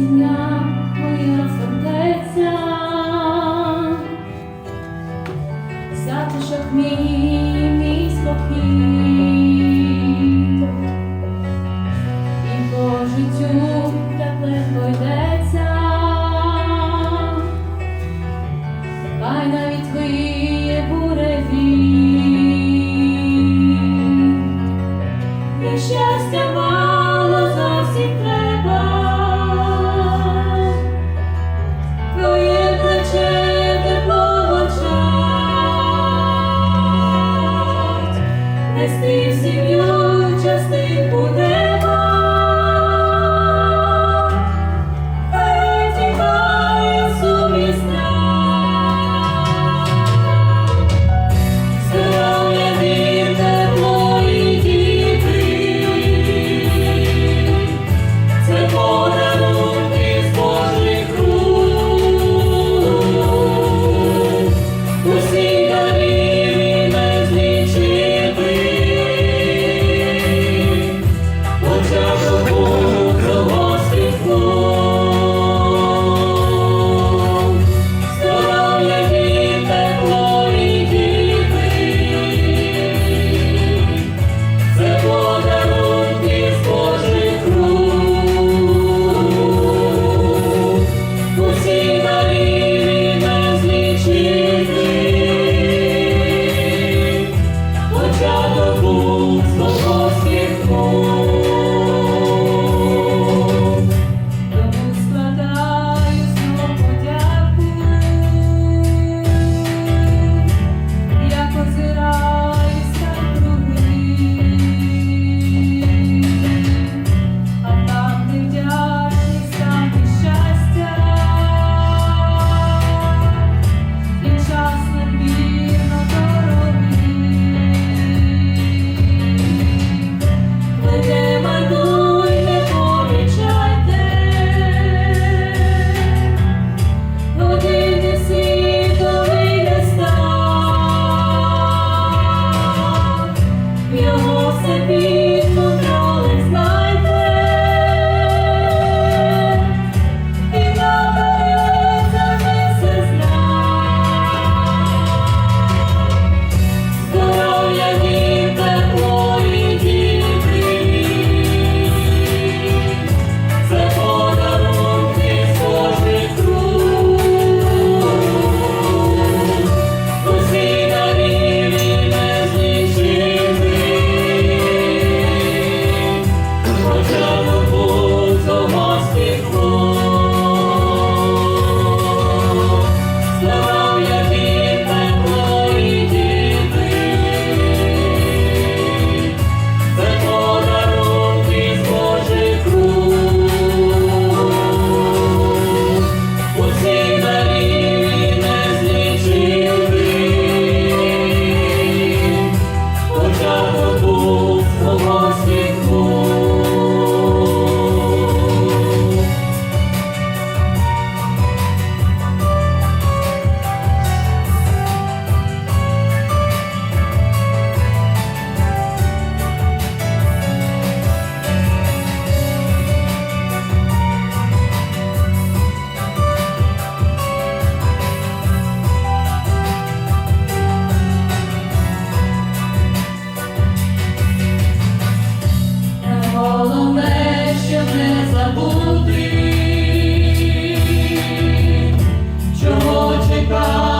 сім'я, моя мій спокій, і по життю так легко йдеться, хай навіть ви. Bye.